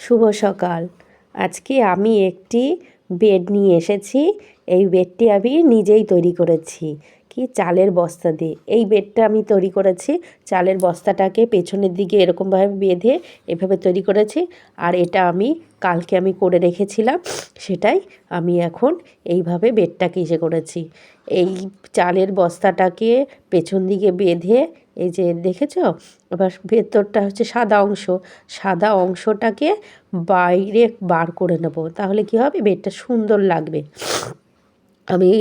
শুভ সকাল। আজকে আমি একটি বেড নিয়ে এসেছি। এই বেডটি আমি নিজেই তৈরি করেছি। কি চালের বস্তা দিয়ে। এই বেডটা আমি তৈরি করেছি। চালের বস্তাটাকে পেছনের দিকে এরকমভাবে বেঁধে এভাবে তৈরি করেছি। আর এটা আমি কালকে আমি করে রেখেছিলাম। সেটাই আমি এখন এইভাবে বেডটাকে ইসে করেছি। এই চালের বস্তাটাকে পেছন দিকে বেঁধে এই যে দেখেছ? এবার ভেতরটা হচ্ছে সাদা অংশ। সাদা অংশটাকে বাইরে বার করে নেব। তাহলে কী হবে? বেডটা সুন্দর লাগবে। আমি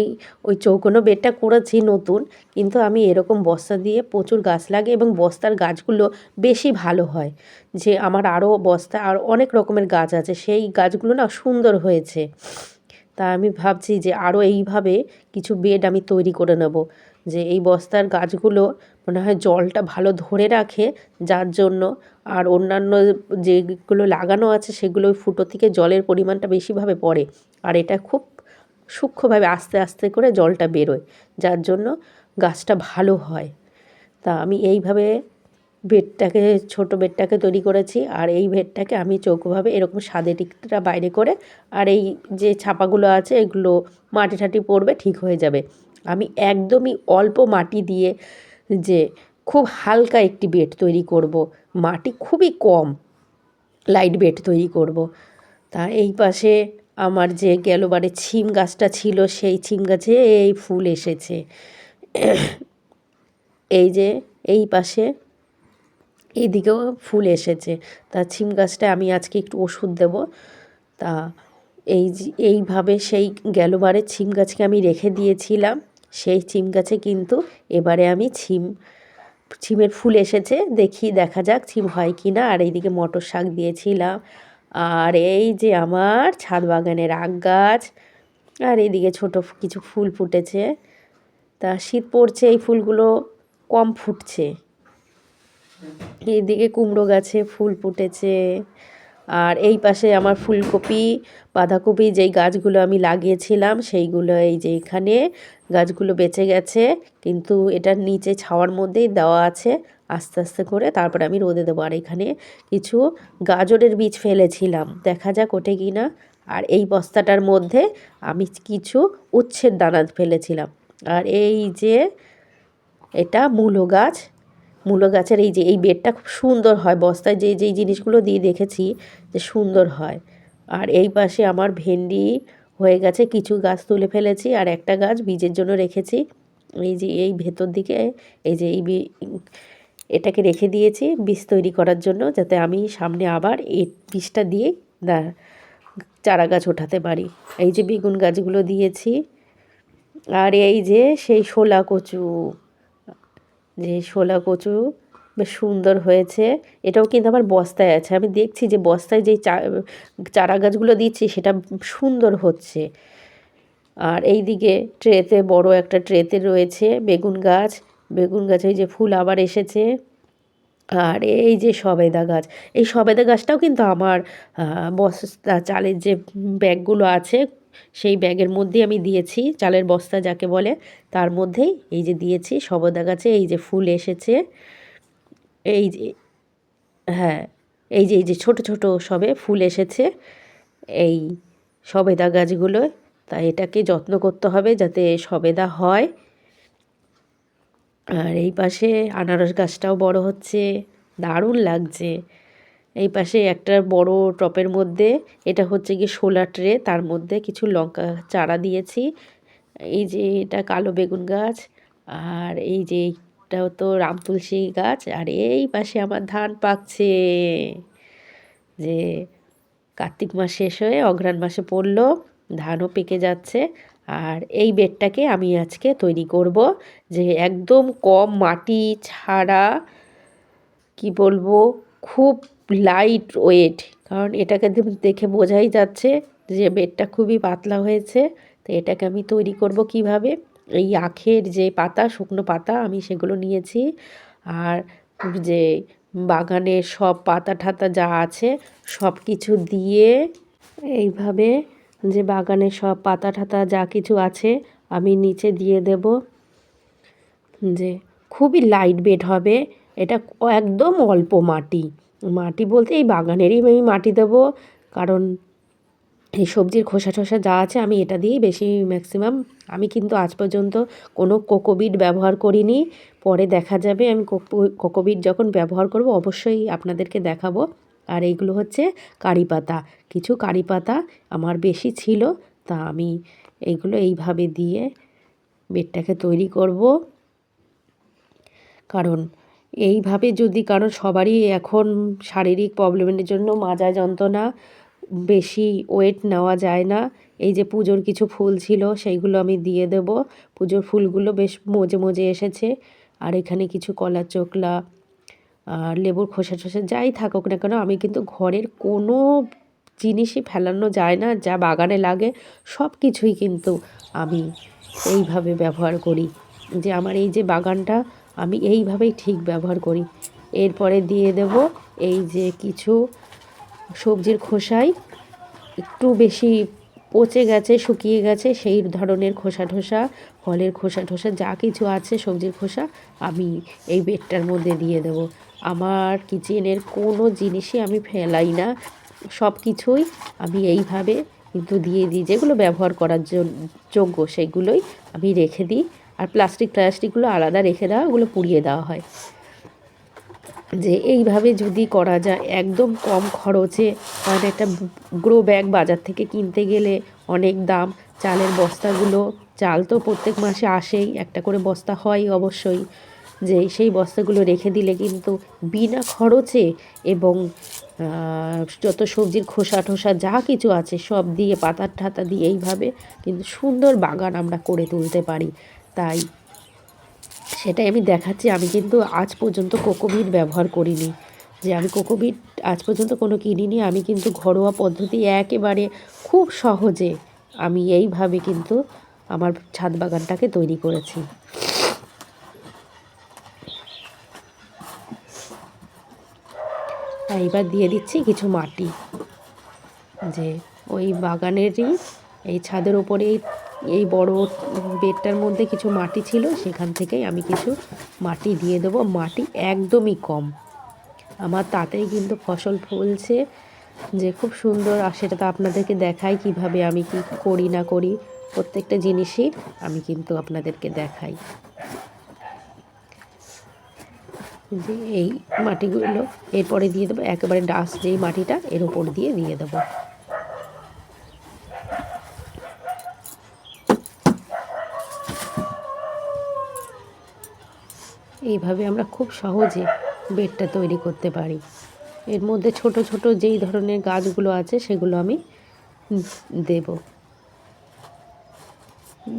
ওই চৌকোনো বেডটা করেছি নতুন, কিন্তু আমি এরকম বস্তা দিয়ে প্রচুর গাছ লাগে এবং বস্তার গাছগুলো বেশি ভালো হয়। যে আমার আরও বস্তা, আর অনেক রকমের গাছ আছে। সেই গাছগুলো না সুন্দর হয়েছে। তা আমি ভাবছি যে আরও এইভাবে কিছু বেড আমি তৈরি করে নেব। যে এই বস্তার গাছগুলো মনে হয় জলটা ভালো ধরে রাখে, যার জন্য আর অন্যান্য যেগুলো লাগানো আছে সেগুলো ফুটো থেকে জলের পরিমাণটা বেশিভাবে পড়ে। আর এটা খুব সূক্ষ্মভাবে আস্তে আস্তে করে জলটা বেরোয়, যার জন্য গাছটা ভালো হয়। তা আমি এইভাবে বেডটাকে, ছোট বেডটাকে তৈরি করেছি আর এই বেডটাকে আমি চৌকোভাবে এরকম সাদে টিকটা বাইরে করে আর এই যে ছাপাগুলো আছে এগুলো মাটি ঠাটি পড়বে, ঠিক হয়ে যাবে। আমি একদমই অল্প মাটি দিয়ে যে খুব হালকা একটি বেড তৈরি করব। মাটি খুবই কম লাইট বেড তৈরি করব। তা এই পাশে আমার যে গেলবারে ছিম গাছটা ছিল, সেই ছিম গাছে এই ফুল এসেছে। এই যে এই পাশে এইদিকেও ফুল এসেছে। তা ছিম গাছটা আমি আজকে একটু ওষুধ দেব। তা এই এইভাবে সেই গেলবারে ছিম গাছকে আমি রেখে দিয়েছিলাম। সেই ছিম গাছে কিন্তু এবারে আমি ছিম, ছিমের ফুল এসেছে, দেখি, দেখা যাক ছিম হয় কি না আর এইদিকে মটর শাক দিয়েছিলাম। আর এই যে আমার ছাদ বাগানের আগ গাছ, আর এইদিকে ছোট কিছু ফুল ফুটেছে। তা শীত পড়ছে, এই ফুলগুলো কম ফুটছে। এইদিকে কুমড়ো গাছে ফুল ফুটেছে। আর এই পাশে আমার ফুলকপি, বাঁধাকপি যেই গাছগুলো আমি লাগিয়েছিলাম, সেইগুলো এই যে এখানে গাছগুলো বেঁচে গেছে। কিন্তু এটার নিচে ছাওয়ার মধ্যেই দেওয়া আছে, আস্তে আস্তে করে। তারপরে আমি রোদে দেবো। আর এখানে কিছু গাজরের বীজ ফেলেছিলাম। দেখা যাক ওঠে কি না। আর এই বস্তাটার মধ্যে আমি কিছু উচ্ছের দানা ফেলেছিলাম। আর এই যে এটা মূলো গাছ মূলো গাছের এই যে, এই বেডটা খুব সুন্দর হয়। বস্তায় যে, যেই জিনিসগুলো দিয়ে দেখেছি যে, সুন্দর হয়। আর এই পাশে আমার ভেন্ডি হয়ে গেছে, কিছু গাছ তুলে ফেলেছি আর একটা গাছ বীজের জন্য রেখেছি। এই যে, এই ভেতর দিকে, এই যে, এই এটাকে রেখে দিয়েছি বীজ তৈরি করার জন্য যাতে আমি সামনে আবার এই বীজটা দিয়ে চারা গাছ ওঠাতে পারি। এই যে, বেগুন গাছগুলো দিয়েছি। আর এই যে, সেই শোলা কচু। যে শোলা কচু বেশ সুন্দর হয়েছে। এটাও কিন্তু আমার বস্তায় আছে। আমি দেখছি যে বস্তায় যেই চারা গাছগুলো দিচ্ছি, সেটা সুন্দর হচ্ছে। আর এই দিকে ট্রেতে বড় একটা ট্রেতে রয়েছে বেগুন গাছ। বেগুন গাছে যে ফুল আবার এসেছে। আর এই যে সবেদা গাছ, এই সবেদা গাছটাও কিন্তু আমার বস্তা চালের যে ব্যাগগুলো আছে সেই ব্যাগের মধ্যেই আমি দিয়েছি, চালের বস্তা যাকে বলে। তার মধ্যেই এই যে দিয়েছি, সবেদা গাছে এই যে ফুল এসেছে। এই যে হ্যাঁ এই যে এই যে ছোট ছোট সবে ফুল এসেছে। এই সবেদা গাছগুলো, তাই এটাকে যত্ন করতে হবে যাতে সবেদা হয়। আর এই পাশে আনারস গাছটাও বড় হচ্ছে। দারুণ লাগছে। এই পাশে একটা বড় টপের মধ্যে, এটা হচ্ছে কি শোলা ট্রে, তার মধ্যে কিছু লঙ্কা চারা দিয়েছি। এই যে এটা কালো বেগুন গাছ, আর এই যে এইটাও তো রাম তুলসী গাছ, আর এই পাশে আমার ধান পাকছে। যে কার্তিক মাস শেষ হয়ে অঘ্রাণ মাসে পড়ল, ধানও পেকে যাচ্ছে, আর এই বেডটাকে আমি আজকে তৈরি করব যে একদম কম মাটি ছাড়া, কি বলব, খুব লাইট ওয়েট, কারণ এটাকে দেখে বোঝাই যাচ্ছে যে বেডটা খুবই পাতলা হয়েছে, তো এটাকে আমি তৈরি করব কীভাবে? এই আখের যে পাতা, শুকনো পাতা, আমি সেগুলো নিয়েছি, আর যে বাগানের সব পাতা ঠাতা যা আছে সব কিছু দিয়ে এইভাবে যে বাগানে সব পাতা ঠাতা যা কিছু আছে, আমি নিচে দিয়ে দেব যে খুবই লাইট বেড হবে, এটা একদম অল্প মাটি। মাটি বলতে এই বাগানেরই আমি মাটি দেবো, কারণ এই সবজির খোসা টোসা যা আছে আমি এটা দিয়েই বেশি ম্যাক্সিমাম আমি কিন্তু আজ পর্যন্ত কোনো কোকোবিট ব্যবহার করিনি, পরে দেখা যাবে আমি কোকোবিট যখন ব্যবহার করব অবশ্যই আপনাদেরকে দেখাবো। আর এইগুলো হচ্ছে কারি পাতা। কিছু কারি পাতা আমার বেশি ছিল, তা আমি এইগুলো এইভাবে দিয়ে বেডটাকে তৈরি করব। কারণ এইভাবে যদি কারণ সবারই এখন শারীরিক প্রবলেমের জন্য মাজা যন্ত্রণা বেশি ওয়েট নেওয়া যায় না, এই যে পুজোর কিছু ফুল ছিল সেইগুলো আমি দিয়ে দেব। পুজোর ফুলগুলো বেশ মজে মজে এসেছে। আর এখানে কিছু কলার চোকলা, আর লেবুর খোসা টোসা যাই থাকুক না কেন, আমি কিন্তু ঘরের কোনো জিনিসই ফেলানো যায় না, যা বাগানে লাগে সব কিছুই কিন্তু আমি এইভাবে ব্যবহার করি। যে আমার এই যে বাগানটা আমি এইভাবেই ঠিক ব্যবহার করি। এরপরে দিয়ে দেব এই যে কিছু সবজির খোসাই। একটু বেশি পচে গেছে, শুকিয়ে গেছে, সেই ধরনের খোসা ঠোসা ফলের খোসা ঠোসা যা কিছু আছে সবজির খোসা, আমি এই বেডটার মধ্যে দিয়ে দেব। আমার কিচেনের কোনো জিনিসই আমি ফেলাই না। সব কিছুই আমি এইভাবে কিন্তু দিয়ে দিই। যেগুলো ব্যবহার করার যোগ্য, সেগুলোই আমি রেখে দিই। আর প্লাস্টিক প্লাস্টিকগুলো আলাদা রেখে দেওয়া, ওগুলো পুড়িয়ে দেওয়া হয়। যে এইভাবে যদি করা যায়, একদম কম খরচে কারণ একটা গ্রো ব্যাগ বাজার থেকে কিনতে গেলে অনেক দাম। চালের বস্তাগুলো, চাল তো প্রত্যেক মাসে আসেই, একটা করে বস্তা হয় অবশ্যই। যে সেই বস্তাগুলো রেখে দিলে কিন্তু বিনা খরচে এবং যত সবজির খোসা ঠোসা যা কিছু আছে সব দিয়ে, পাতার ঠাতা দিয়ে এইভাবে কিন্তু সুন্দর বাগান আমরা করে তুলতে পারি। তাই। সেটাই আমি দেখাচ্ছি। আমি কিন্তু আজ পর্যন্ত কোকোবিট ব্যবহার করিনি। যে আমি কোকোবিট আজ পর্যন্ত কোনো কিনিনি, আমি কিন্তু ঘরোয়া পদ্ধতি একেবারে খুব সহজে আমি এইভাবে কিন্তু আমার ছাদ বাগানটাকে তৈরি করেছি। এইবার দিয়ে দিচ্ছি কিছু মাটি। যে ওই বাগানেরই, এই ছাদের ওপরেই এই বড় বেডটার মধ্যে কিছু মাটি ছিল, সেখান থেকেই আমি কিছু মাটি দিয়ে দেবো। মাটি একদমই কম। আমার তাতেই কিন্তু ফসল ফলছে যে খুব সুন্দর, আর সেটা তো আপনাদেরকে দেখাই কীভাবে আমি কি করি না করি। প্রত্যেকটা জিনিসই আমি কিন্তু আপনাদেরকে দেখাই। যে এই মাটিগুলো এরপরে দিয়ে দেবো। একেবারে ডাস্ট যেই মাটিটা, এর উপর দিয়ে দিয়ে দেবো। এইভাবে আমরা খুব সহজে বেডটা তৈরি করতে পারি। এর মধ্যে ছোট ছোট যেই ধরনের গাছগুলো আছে সেগুলো আমি দেব।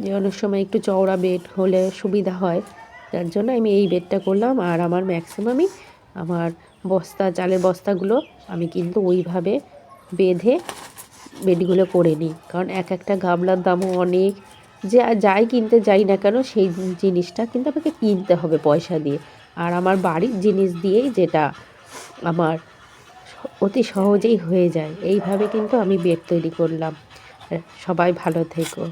যে অনেক সময় একটু চওড়া বেড হলে সুবিধা হয়, যার জন্য আমি এই বেডটা করলাম। আর আমার ম্যাক্সিমামই আমার বস্তা, চালের বস্তাগুলো আমি কিন্তু ওইভাবে বেঁধে বেডগুলো করে নিই। কারণ এক একটা গামলার দামও অনেক যে যাই কিনতে যাই না কেন সেই জিনিসটা কিন্তু আমাকে কিনতে হবে পয়সা দিয়ে। আর আমার বাড়ির জিনিস দিয়েই যেটা আমার অতি সহজেই হয়ে যায়। এইভাবে কিন্তু আমি বেড তৈরি করলাম। সবাই ভালো থেকো।